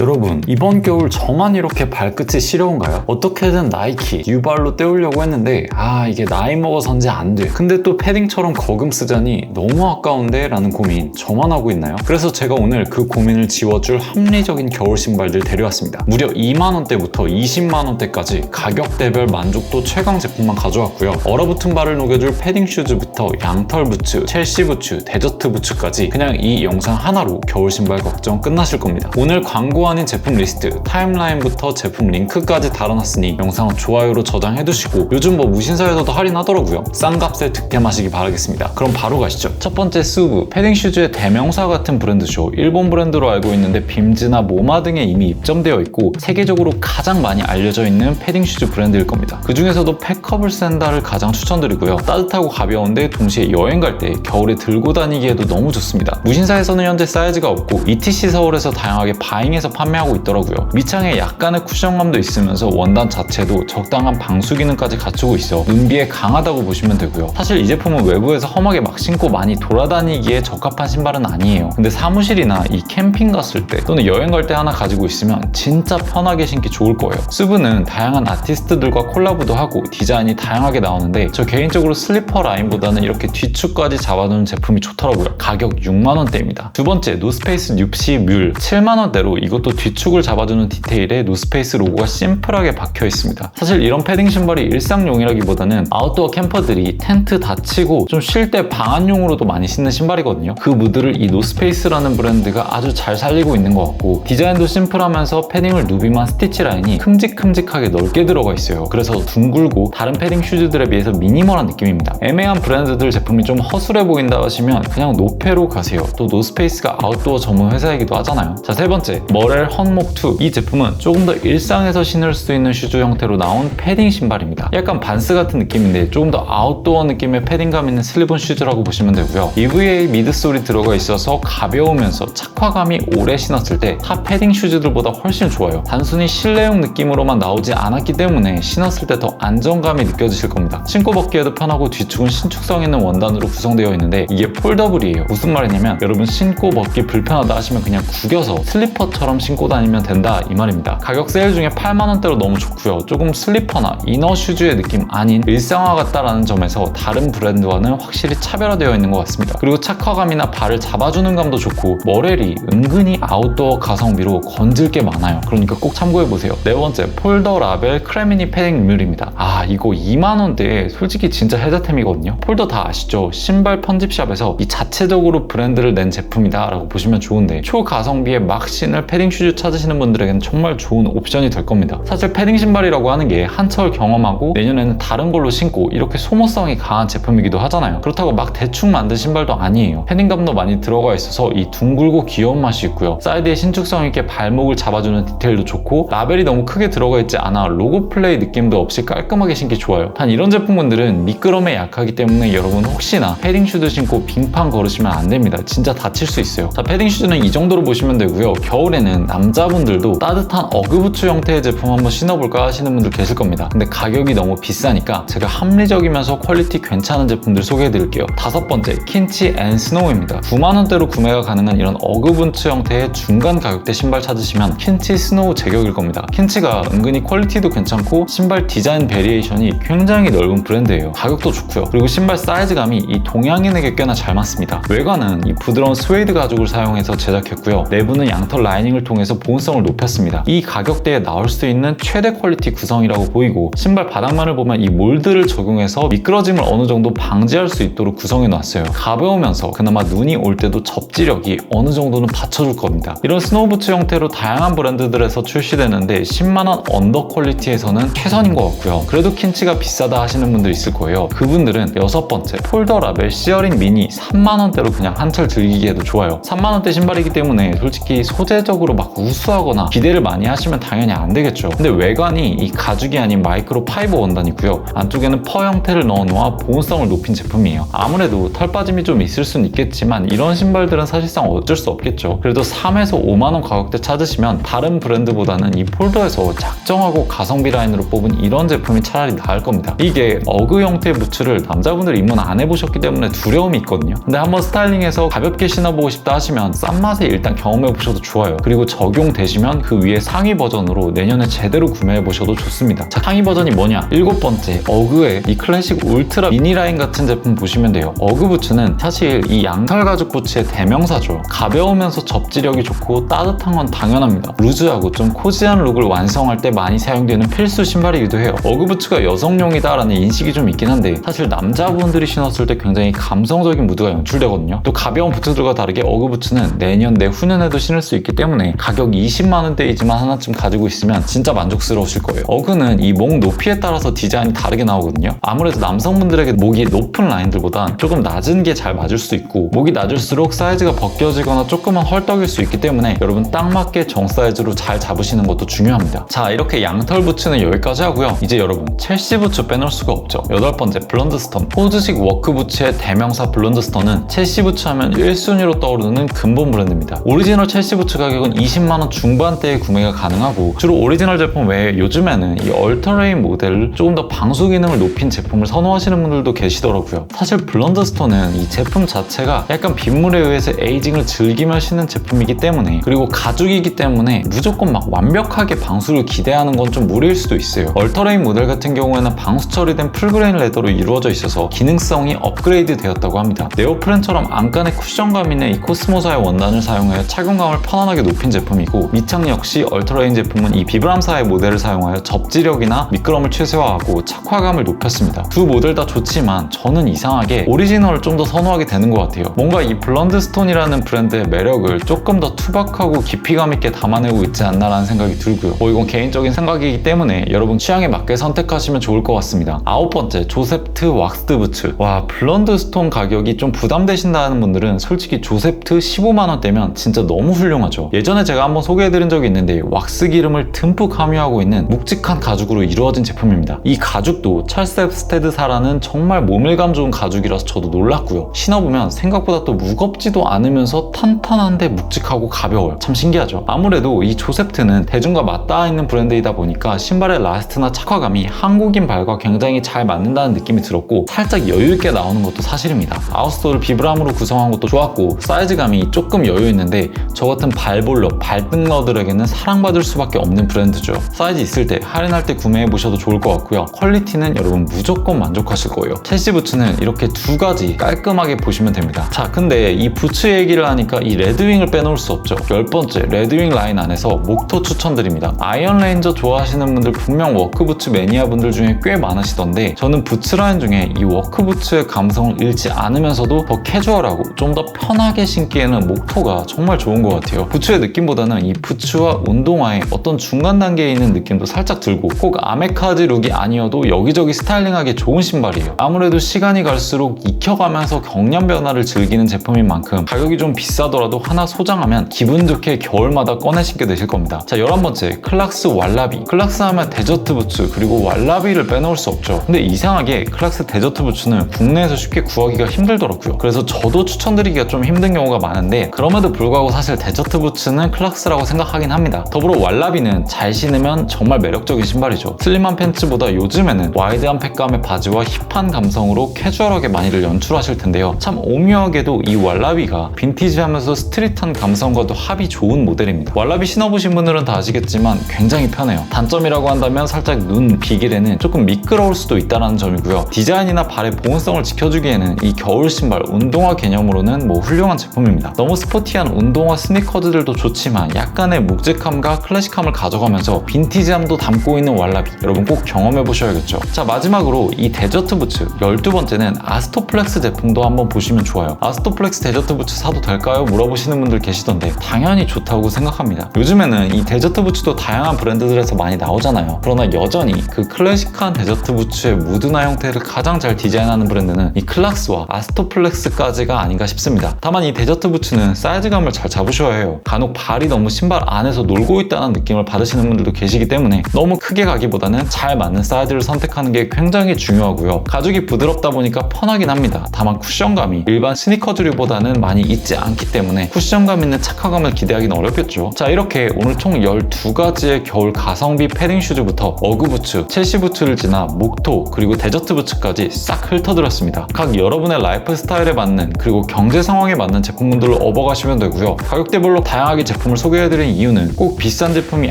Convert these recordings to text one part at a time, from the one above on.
여러분 이번 겨울 저만 이렇게 발끝이 시려운가요? 어떻게든 나이키, 뉴발로 때우려고 했는데 아 이게 나이 먹어서인지 안 돼. 근데 또 패딩처럼 거금 쓰자니 너무 아까운데 라는 고민 저만 하고 있나요? 그래서 제가 오늘 그 고민을 지워줄 합리적인 겨울 신발들 데려왔습니다. 무려 2만원대부터 20만원대까지 가격대별 만족도 최강 제품만 가져왔고요. 얼어붙은 발을 녹여줄 패딩 슈즈부터 양털 부츠, 첼시 부츠, 데저트 부츠까지 그냥 이 영상 하나로 겨울 신발 걱정 끝나실 겁니다. 오늘 광고 아닌 제품 리스트, 타임라인부터 제품 링크까지 달아놨으니 영상은 좋아요로 저장해두시고 요즘 뭐 무신사에서도 할인하더라고요. 싼 값에 득템 하시기 바라겠습니다. 그럼 바로 가시죠. 첫 번째 수브, 패딩 슈즈의 대명사 같은 브랜드죠. 일본 브랜드로 알고 있는데 빔즈나 모마 등에 이미 입점되어 있고 세계적으로 가장 많이 알려져 있는 패딩 슈즈 브랜드일 겁니다. 그 중에서도 팩커블 샌달을 가장 추천드리고요. 따뜻하고 가벼운데 동시에 여행 갈 때 겨울에 들고 다니기에도 너무 좋습니다. 무신사에서는 현재 사이즈가 없고 ETC 서울에서 다양하게 바잉에서 판매하고 있더라고요. 밑창에 약간의 쿠션감도 있으면서 원단 자체도 적당한 방수 기능까지 갖추고 있어 눈비에 강하다고 보시면 되고요. 사실 이 제품은 외부에서 험하게 막 신고 많이 돌아다니기에 적합한 신발은 아니에요. 근데 사무실이나 이 캠핑 갔을 때 또는 여행 갈 때 하나 가지고 있으면 진짜 편하게 신기 좋을 거예요. 수브는 다양한 아티스트들과 콜라보도 하고 디자인이 다양하게 나오는데 저 개인적으로 슬리퍼 라인보다는 이렇게 뒤축까지 잡아두는 제품이 좋더라고요. 가격 6만 원대입니다. 두 번째 노스페이스 뉴시 뮬 7만 원대로 이것 도 뒤축을 잡아주는 디테일에 노스페이스 로고가 심플하게 박혀 있습니다. 사실 이런 패딩 신발이 일상용이라기보다는 아웃도어 캠퍼들이 텐트 닫히고 좀 쉴 때 방한용으로도 많이 신는 신발이거든요. 그 무드를 이 노스페이스라는 브랜드가 아주 잘 살리고 있는 것 같고 디자인도 심플하면서 패딩을 누비만 스티치 라인이 큼직큼직하게 넓게 들어가 있어요. 그래서 둥글고 다른 패딩 슈즈들에 비해서 미니멀한 느낌입니다. 애매한 브랜드들 제품이 좀 허술해 보인다 하시면 그냥 노페로 가세요. 또 노스페이스가 아웃도어 전문 회사이기도 하잖아요. 자, 세 번째. 머렐 헌목2. 이 제품은 조금 더 일상에서 신을 수 있는 슈즈 형태로 나온 패딩 신발입니다. 약간 반스 같은 느낌인데 조금 더 아웃도어 느낌의 패딩감 있는 슬리본 슈즈라고 보시면 되고요. EVA 미드솔이 들어가 있어서 가벼우면서 착화감이 오래 신었을 때 타 패딩 슈즈들보다 훨씬 좋아요. 단순히 실내용 느낌으로만 나오지 않았기 때문에 신었을 때 더 안정감이 느껴지실 겁니다. 신고 벗기에도 편하고 뒤축은 신축성 있는 원단으로 구성되어 있는데 이게 폴더블이에요. 무슨 말이냐면 여러분 신고 벗기 불편하다 하시면 그냥 구겨서 슬리퍼처럼 신고 다니면 된다 이 말입니다. 가격 세일 중에 8만원대로 너무 좋고요. 조금 슬리퍼나 이너 슈즈의 느낌 아닌 일상화 같다라는 점에서 다른 브랜드와는 확실히 차별화되어 있는 것 같습니다. 그리고 착화감이나 발을 잡아주는 감도 좋고 머렐이 은근히 아웃도어 가성비로 건질 게 많아요. 그러니까 꼭 참고해보세요. 네 번째 폴더 라벨 크레미니 패딩 뮬입니다. 아 이거 2만원대에 솔직히 진짜 해자템이거든요. 폴더 다 아시죠? 신발 편집샵에서 이 자체적으로 브랜드를 낸 제품이다 라고 보시면 좋은데 초가성비에 막 신을 패딩 슈즈 찾으시는 분들에게는 정말 좋은 옵션이 될 겁니다. 사실 패딩 신발이라고 하는 게 한철 경험하고 내년에는 다른 걸로 신고 이렇게 소모성이 강한 제품이기도 하잖아요. 그렇다고 막 대충 만든 신발도 아니에요. 패딩감도 많이 들어가 있어서 이 둥글고 귀여운 맛이 있고요. 사이드에 신축성 있게 발목을 잡아주는 디테일도 좋고 라벨이 너무 크게 들어가 있지 않아 로고 플레이 느낌도 없이 깔끔하게 신기 좋아요. 단 이런 제품군들은 미끄럼에 약하기 때문에 여러분 혹시나 패딩 슈즈 신고 빙판 걸으시면 안 됩니다. 진짜 다칠 수 있어요. 자, 패딩 슈즈는 이 정도로 보시면 되고요. 겨울에는 남자분들도 따뜻한 어그부츠 형태의 제품 한번 신어볼까 하시는 분들 계실 겁니다. 근데 가격이 너무 비싸니까 제가 합리적이면서 퀄리티 괜찮은 제품들 소개해드릴게요. 다섯 번째, 킨치 앤 스노우입니다. 9만원대로 구매가 가능한 이런 어그부츠 형태의 중간 가격대 신발 찾으시면 킨치 스노우 제격일 겁니다. 킨치가 은근히 퀄리티도 괜찮고 신발 디자인 베리에이션이 굉장히 넓은 브랜드예요. 가격도 좋고요. 그리고 신발 사이즈감이 이 동양인에게 꽤나 잘 맞습니다. 외관은 이 부드러운 스웨이드 가죽을 사용해서 제작했고요. 내부는 양털 라이닝을 통해서 보온성을 높였습니다. 이 가격대에 나올 수 있는 최대 퀄리티 구성이라고 보이고 신발 바닥면을 보면 이 몰드를 적용해서 미끄러짐을 어느 정도 방지할 수 있도록 구성해 놨어요. 가벼우면서 그나마 눈이 올 때도 접지력이 어느 정도는 받쳐줄 겁니다. 이런 스노우부츠 형태로 다양한 브랜드들에서 출시되는데 10만원 언더 퀄리티에서는 최선인 것 같고요. 그래도 킨치가 비싸다 하시는 분들 있을 거예요. 그분들은 여섯 번째 폴더 라벨 시어링 미니 3만원대로 그냥 한철 즐기기에도 좋아요. 3만원대 신발이기 때문에 솔직히 소재적으 로 막 우수하거나 기대를 많이 하시면 당연히 안 되겠죠. 근데 외관이 이 가죽이 아닌 마이크로 파이버 원단이고요. 안쪽에는 퍼 형태를 넣어 놓아 보온성을 높인 제품이에요. 아무래도 털 빠짐이 좀 있을 수는 있겠지만 이런 신발들은 사실상 어쩔 수 없겠죠. 그래도 3에서 5만 원 가격대 찾으시면 다른 브랜드보다는 이 폴더에서 작정하고 가성비 라인으로 뽑은 이런 제품이 차라리 나을 겁니다. 이게 어그 형태의 부츠를 남자분들 입문 안 해보셨기 때문에 두려움이 있거든요. 근데 한번 스타일링해서 가볍게 신어보고 싶다 하시면 싼 맛에 일단 경험해보셔도 좋아요. 그리고 적용되시면 그 위에 상위 버전으로 내년에 제대로 구매해 보셔도 좋습니다. 자, 상위 버전이 뭐냐? 일곱 번째, 어그의 이 클래식 울트라 미니 라인 같은 제품 보시면 돼요. 어그 부츠는 사실 이 양털 가죽 부츠의 대명사죠. 가벼우면서 접지력이 좋고 따뜻한 건 당연합니다. 루즈하고 좀 코지한 룩을 완성할 때 많이 사용되는 필수 신발이기도 해요. 어그 부츠가 여성용이다라는 인식이 좀 있긴 한데 사실 남자분들이 신었을 때 굉장히 감성적인 무드가 연출되거든요. 또 가벼운 부츠들과 다르게 어그 부츠는 내년 내후년에도 신을 수 있기 때문에 가격 20만 원대이지만 하나쯤 가지고 있으면 진짜 만족스러우실 거예요. 어그는 이 목 높이에 따라서 디자인이 다르게 나오거든요. 아무래도 남성분들에게 목이 높은 라인들보단 조금 낮은 게 잘 맞을 수 있고 목이 낮을수록 사이즈가 벗겨지거나 조금만 헐떡일 수 있기 때문에 여러분 딱 맞게 정 사이즈로 잘 잡으시는 것도 중요합니다. 자 이렇게 양털 부츠는 여기까지 하고요. 이제 여러분 첼시 부츠 빼놓을 수가 없죠. 여덟 번째 블런드스톤 호주식 워크 부츠의 대명사 블런드스톤은 첼시 부츠 하면 1순위로 떠오르는 근본 브랜드입니다. 오리지널 첼시 부츠 가격은 20만원 중반대에 구매가 가능하고 주로 오리지널 제품 외에 요즘에는 이 얼터레인 모델을 조금 더 방수 기능을 높인 제품을 선호하시는 분들도 계시더라고요. 사실 블런드스톤은 이 제품 자체가 약간 빗물에 의해서 에이징을 즐기며 신는 제품이기 때문에 그리고 가죽이기 때문에 무조건 막 완벽하게 방수를 기대하는 건 좀 무리일 수도 있어요. 얼터레인 모델 같은 경우에는 방수 처리된 풀그레인 레더로 이루어져 있어서 기능성이 업그레이드 되었다고 합니다. 네오프렌처럼 안간에 쿠션감 있는 이 코스모사의 원단을 사용하여 착용감을 편안하게 높인 제품이고 밑창 역시 얼터레인 제품은 이 비브람사의 모델을 사용하여 접지력이나 미끄럼을 최소화하고 착화감을 높였습니다. 두 모델 다 좋지만 저는 이상하게 오리지널을 좀 더 선호하게 되는 것 같아요. 뭔가 이 블런드스톤이라는 브랜드의 매력을 조금 더 투박하고 깊이감 있게 담아내고 있지 않나라는 생각이 들고요. 뭐 이건 개인적인 생각이기 때문에 여러분 취향에 맞게 선택하시면 좋을 것 같습니다. 아홉 번째 조셉트 왁스드 부츠. 와 블런드스톤 가격이 좀 부담되신다는 분들은 솔직히 조셉트 15만 원대면 진짜 너무 훌륭하죠. 예전 에 제가 한번 소개해드린 적이 있는데 왁스 기름을 듬뿍 함유하고 있는 묵직한 가죽으로 이루어진 제품입니다. 이 가죽도 찰스텝스테드사라는 정말 모밀감 좋은 가죽이라서 저도 놀랐고요. 신어보면 생각보다 또 무겁지도 않으면서 탄탄한데 묵직하고 가벼워요. 참 신기하죠. 아무래도 이 조셉트는 대중과 맞닿아 있는 브랜드이다 보니까 신발의 라스트나 착화감이 한국인 발과 굉장히 잘 맞는다는 느낌이 들었고 살짝 여유 있게 나오는 것도 사실입니다. 아웃스토어를 비브람으로 구성한 것도 좋았고 사이즈감이 조금 여유 있는데 저 같은 발볼 러, 발등러들에게는 사랑받을 수밖에 없는 브랜드죠. 사이즈 있을 때 할인할 때 구매해 보셔도 좋을 것 같고요. 퀄리티는 여러분 무조건 만족하실 거예요. 첼시 부츠는 이렇게 두 가지 깔끔하게 보시면 됩니다. 자, 근데 이 부츠 얘기를 하니까 이 레드윙을 빼놓을 수 없죠. 열 번째 레드윙 라인 안에서 목토 추천드립니다. 아이언 레인저 좋아하시는 분들 분명 워크 부츠 매니아 분들 중에 꽤 많으시던데 저는 부츠 라인 중에 이 워크 부츠의 감성을 잃지 않으면서도 더 캐주얼하고 좀 더 편하게 신기에는 목토가 정말 좋은 것 같아요. 부츠의 느낌 보다는 이 부츠와 운동화의 어떤 중간 단계에 있는 느낌도 살짝 들고 꼭 아메카즈 룩이 아니어도 여기저기 스타일링하기 좋은 신발이에요. 아무래도 시간이 갈수록 익혀가면서 경련 변화를 즐기는 제품인 만큼 가격이 좀 비싸더라도 하나 소장하면 기분 좋게 겨울마다 꺼내 신게 되실 겁니다. 자, 11번째 클락스 왈라비. 클락스 하면 데저트 부츠 그리고 왈라비를 빼놓을 수 없죠. 근데 이상하게 클락스 데저트 부츠는 국내에서 쉽게 구하기가 힘들더라고요. 그래서 저도 추천드리기가 좀 힘든 경우가 많은데 그럼에도 불구하고 사실 데저트 부츠는 클락스라고 생각하긴 합니다. 더불어 왈라비는 잘 신으면 정말 매력적인 신발이죠. 슬림한 팬츠보다 요즘에는 와이드한 팩감의 바지와 힙한 감성으로 캐주얼하게 많이들 연출하실 텐데요. 참 오묘하게도 이 왈라비가 빈티지하면서 스트릿한 감성과도 합이 좋은 모델입니다. 왈라비 신어보신 분들은 다 아시겠지만 굉장히 편해요. 단점이라고 한다면 살짝 눈 비길에는 조금 미끄러울 수도 있다는 점이고요. 디자인이나 발의 보온성을 지켜주기에는 이 겨울 신발 운동화 개념으로는 뭐 훌륭한 제품입니다. 너무 스포티한 운동화 스니커즈들도 좋지 만 약간의 묵직함과 클래식함을 가져가면서 빈티지함도 담고 있는 왈라비 여러분 꼭 경험해 보셔야겠죠. 자 마지막으로 이 데저트 부츠 12번째는 아스토플렉스 제품도 한번 보시면 좋아요. 아스토플렉스 데저트 부츠 사도 될까요? 물어보시는 분들 계시던데 당연히 좋다고 생각합니다. 요즘에는 이 데저트 부츠도 다양한 브랜드들에서 많이 나오잖아요. 그러나 여전히 그 클래식한 데저트 부츠의 무드나 형태를 가장 잘 디자인하는 브랜드는 이 클락스와 아스토플렉스까지가 아닌가 싶습니다. 다만 이 데저트 부츠는 사이즈감을 잘 잡으셔야 해요. 간혹 발이 너무 신발 안에서 놀고 있다는 느낌을 받으시는 분들도 계시기 때문에 너무 크게 가기보다는 잘 맞는 사이즈를 선택하는 게 굉장히 중요하고요. 가죽이 부드럽다 보니까 편하긴 합니다. 다만 쿠션감이 일반 스니커즈류보다는 많이 있지 않기 때문에 쿠션감 있는 착화감을 기대하기는 어렵겠죠. 자 이렇게 오늘 총 12가지의 겨울 가성비 패딩 슈즈부터 어그 부츠, 첼시 부츠를 지나 목토 그리고 데저트 부츠까지 싹 훑어드렸습니다. 각 여러분의 라이프 스타일에 맞는 그리고 경제 상황에 맞는 제품군들로 업어가시면 되고요. 가격대별로 다양하게 제품을 소개해드린 이유는 꼭 비싼 제품이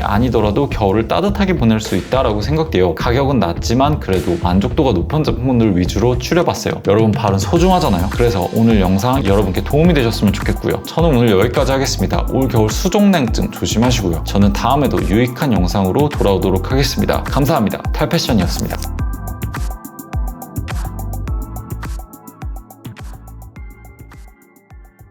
아니더라도 겨울을 따뜻하게 보낼 수 있다라고 생각돼요. 가격은 낮지만 그래도 만족도가 높은 제품들 위주로 추려봤어요. 여러분 발은 소중하잖아요. 그래서 오늘 영상 여러분께 도움이 되셨으면 좋겠고요. 저는 오늘 여기까지 하겠습니다. 올 겨울 수족냉증 조심하시고요. 저는 다음에도 유익한 영상으로 돌아오도록 하겠습니다. 감사합니다. 탈패션이었습니다.